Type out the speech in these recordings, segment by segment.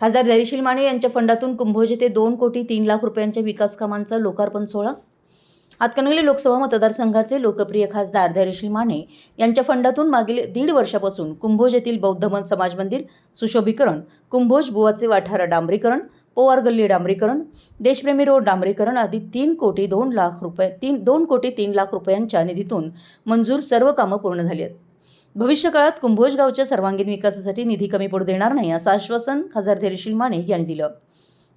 खासदार धैर्यशील माने यांच्या फंडातून कुंभोज येथे दोन कोटी तीन लाख रुपयांच्या विकास कामांचा लोकार्पण सोहळा. हातकणंगले लोकसभा मतदारसंघाचे लोकप्रिय खासदार धैर्यशील माने यांच्या फंडातून मागील दीड वर्षापासून कुंभोज येथील बौद्ध मन समाज मंदिर सुशोभीकरण कुंभोज बुवाचे वाठारा डांबरीकरण पोवार गल्ली डांबरीकरण देशप्रेमी रोड डांबरीकरण आदी तीन कोटी दोन लाख रुपये तीन दोन कोटी तीन लाख रुपयांच्या निधीतून मंजूर सर्व कामं पूर्ण झाली आहेत. भविष्यकाळात कुंभोज गावच्या सर्वांगीण विकासासाठी निधी कमी पडू देणार नाही असं आश्वासन खासदार धैर्यशील माने यांनी दिलं.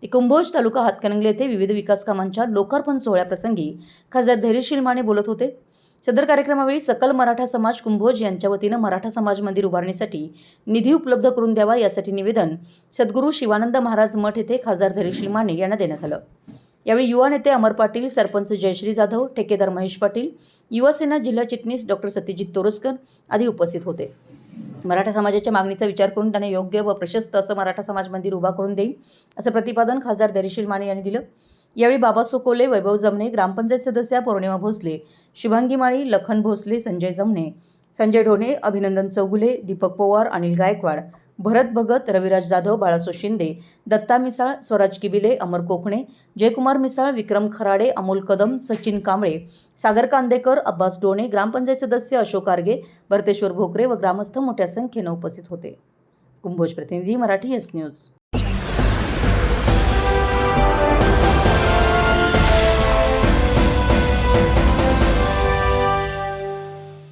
ते कुंभोज तालुका हातकणंगले येथे विविध विकास कामांच्या लोकार्पण सोहळ्याप्रसंगी खासदार धैर्यशील माने बोलत होते. सदर कार्यक्रमावेळी सकल मराठा समाज कुंभोज यांच्या वतीनं मराठा समाज मंदिर उभारण्यासाठी निधी उपलब्ध करून द्यावा यासाठी निवेदन सद्गुरू शिवानंद महाराज मठ येथे खासदार धैर्यशील माने यांना देण्यात आलं. यावेळी युवा नेते अमर पाटील सरपंच जयश्री जाधव ठेकेदार महेश पाटील युवासेना जिल्हा चिटणीस डॉक्टर सत्यजित तोरसकर आदी उपस्थित होते. मराठा समाजाच्या मागणीचा विचार करून त्याने योग्य व प्रशस्त असं मराठा समाज मंदिर उभा करून देईल असं प्रतिपादन खासदार दरीशील माने यांनी दिलं. यावेळी बाबा सोकोले वैभव जमणे ग्रामपंचायत सदस्या पौर्णिमा भोसले शुभांगी माळी लखन भोसले संजय जमणे संजय ढोणे अभिनंदन चौगुले दीपक पवार अनिल गायकवाड भरत भगत रविराज जाधव बाळासो शिंदे दत्ता मिसाळ स्वराज किबिले अमर कोकणे जयकुमार मिसाळ विक्रम खराडे अमोल कदम सचिन कांबळे सागर कांदेकर अब्बास डोणे ग्रामपंचायत सदस्य अशोक आर्गे भरतेश्वर भोकरे व ग्रामस्थ मोठ्या संख्येनं उपस्थित होते. कुंभोज प्रतिनिधी मराठी एस न्यूज.